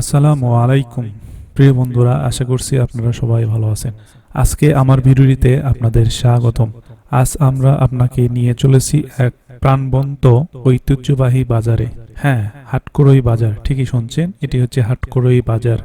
আসসালামু আলাইকুম। প্রিয় বন্ধুরা, আশা করছি আপনারা সবাই ভালো আছেন। আজকে আমার ভিডিওটিতে আপনাদের স্বাগতম। আজ আমরা আপনাকে নিয়ে চলেছি এক প্রাণবন্ত, ঐতিহ্যবাহী বাজারে। হ্যাঁ হাটকরই বাজার, ঠিকই শুনছেন? এটি হচ্ছে হাটকরই বাজার।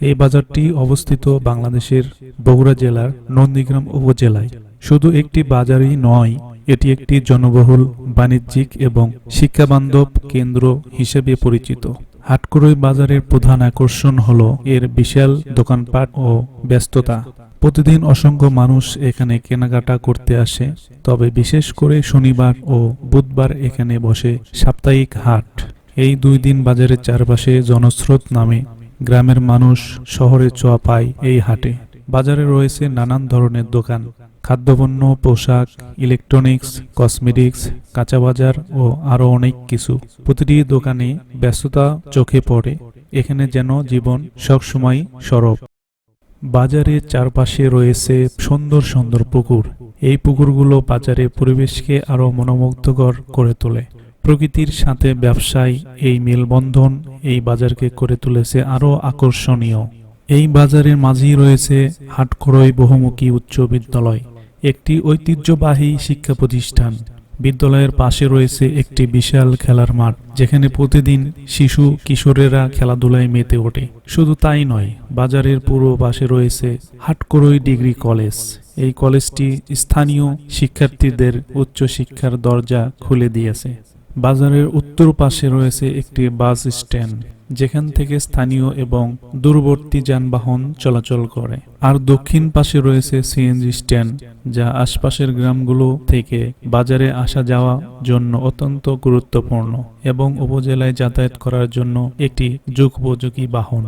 এই বাজারটি অবস্থিত বাংলাদেশের বগুড়া জেলার নন্দীগ্রাম উপজেলায়। শুধু একটি বাজারই নয়, এটি একটি জনবহুল বাণিজ্যিক এবং শিক্ষাবান্ধব কেন্দ্র হিসেবে পরিচিত। হাটকরই বাজারের প্রধান আকর্ষণ হল এর বিশাল দোকানপাট ও ব্যস্ততা। প্রতিদিন অসংখ্য মানুষ এখানে কেনাকাটা করতে আসে, তবে বিশেষ করে শনিবার ও বুধবার এখানে বসে সাপ্তাহিক হাট। এই দুই দিন বাজারের চারপাশে জনস্রোত নামে গ্রামের মানুষ শহরে চোয়া পায় এই হাটে। বাজারে রয়েছে নানান ধরনের দোকান। খাদ্যপণ্য, পোশাক ইলেকট্রনিক্স কসমেটিক্স কাঁচা বাজার ও আরও অনেক কিছু। প্রতিটি দোকানে ব্যস্ততা চোখে পড়ে, এখানে যেন জীবন সবসময় সরব। বাজারের চারপাশে রয়েছে সুন্দর সুন্দর পুকুর। এই পুকুরগুলো বাজারে পরিবেশকে আরও মনোমুগ্ধকর করে তোলে। প্রকৃতির সাথে ব্যবসায় এই মেলবন্ধন এই বাজারকে করে তুলেছে আরও আকর্ষণীয়। এই বাজারের মাঝেই রয়েছে হাটখড়ই বহুমুখী উচ্চ বিদ্যালয়, একটি ঐতিহ্যবাহী শিক্ষা প্রতিষ্ঠান। বিদ্যালয়ের পাশে রয়েছে একটি বিশাল খেলার মাঠ, যেখানে প্রতিদিন শিশু, কিশোরেরা খেলাধুলায় মেতে ওঠে। শুধু তাই নয়, বাজারের পূর্ব পাশে রয়েছে হাটকরই ডিগ্রি কলেজ। এই কলেজটি স্থানীয় শিক্ষার্থীদের উচ্চ শিক্ষার দরজা খুলে দিয়েছে। বাজারের উত্তর পাশে রয়েছে একটি বাস স্ট্যান্ড, যেখান থেকে স্থানীয় এবং দূরবর্তী যানবাহন চলাচল করে। আর দক্ষিণ পাশে রয়েছে সিএনজি স্ট্যান্ড, যা আশপাশের গ্রামগুলো থেকে বাজারে আসা যাওয়া জন্য অত্যন্ত গুরুত্বপূর্ণ এবং উপজেলায় যাতায়াত করার জন্য একটি যুগোপযোগী বাহন।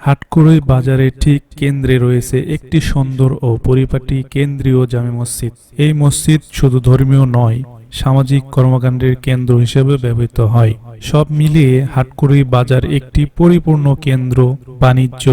হাটকুড়ই বাজারের ঠিক কেন্দ্রে রয়েছে একটি সুন্দর ও পরিপাটি কেন্দ্রীয় জামে মসজিদ। এই মসজিদ শুধু ধর্মীয় নয় সামাজিক কর্মকাণ্ডের কেন্দ্র হিসেবে ব্যবহৃত হয়। সব মিলিয়ে হাটকুড়ি বাজার একটি পরিপূর্ণ কেন্দ্র। বাণিজ্য,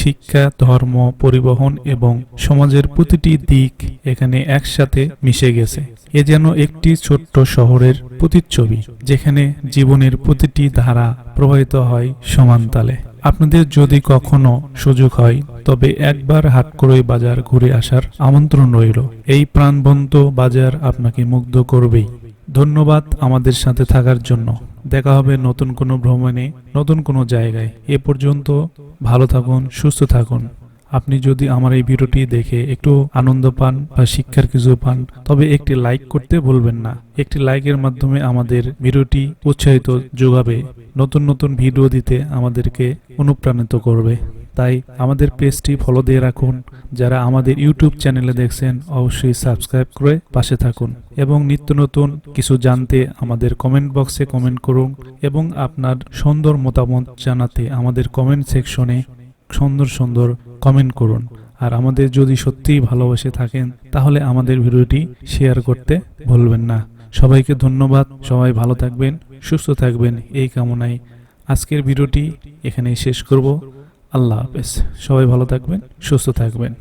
শিক্ষা, ধর্ম, পরিবহন এবং সমাজের প্রতিটি দিক এখানে একসাথে মিশে গেছে। এ যেন একটি ছোট্ট শহরের প্রতিচ্ছবি, যেখানে জীবনের প্রতিটি ধারা প্রবাহিত হয় সমানতালে আপনাদের যদি কখনো সুযোগ হয়, তবে একবার হাটকড়ই বাজার ঘুরে আসার আমন্ত্রণ রইল। এই প্রাণবন্ত বাজার আপনাকে মুগ্ধ করবেই। ধন্যবাদ আমাদের সাথে থাকার জন্য। দেখা হবে নতুন কোনো ভ্রমণে, নতুন কোনো জায়গায়। এ পর্যন্ত ভালো থাকুন, সুস্থ থাকুন। আপনি যদি আমার এই ভিডিওটি দেখে একটু আনন্দ পান বা শিক্ষার কিছু পান, তবে একটি লাইক করতে ভুলবেন না। একটি লাইকের মাধ্যমে আমাদের ভিডিওটি উৎসাহিত যোগাবে। নতুন নতুন ভিডিও দিতে আমাদেরকে অনুপ্রাণিত করবে। তাই আমাদের পেজটি ফলো দিয়ে রাখুন। যারা আমাদের ইউটিউব চ্যানেলে দেখছেন, অবশ্যই সাবস্ক্রাইব করে পাশে থাকুন এবং নিত্য নতুন কিছু জানতে আমাদের কমেন্ট বক্সে কমেন্ট করুন এবং আপনার সুন্দর মতামত জানাতে আমাদের কমেন্ট সেকশনে সুন্দর সুন্দর কমেন্ট করুন। আর আমাদের যদি সত্যিই ভালোবাসে থাকেন, তাহলে আমাদের ভিডিওটি শেয়ার করতে ভুলবেন না। সবাইকে ধন্যবাদ। সবাই ভালো থাকবেন, সুস্থ থাকবেন। এই কামনায় আজকের ভিডিওটি এখানেই শেষ করব। আল্লাহ হাফেজ। সবাই ভালো থাকবেন, সুস্থ থাকবেন।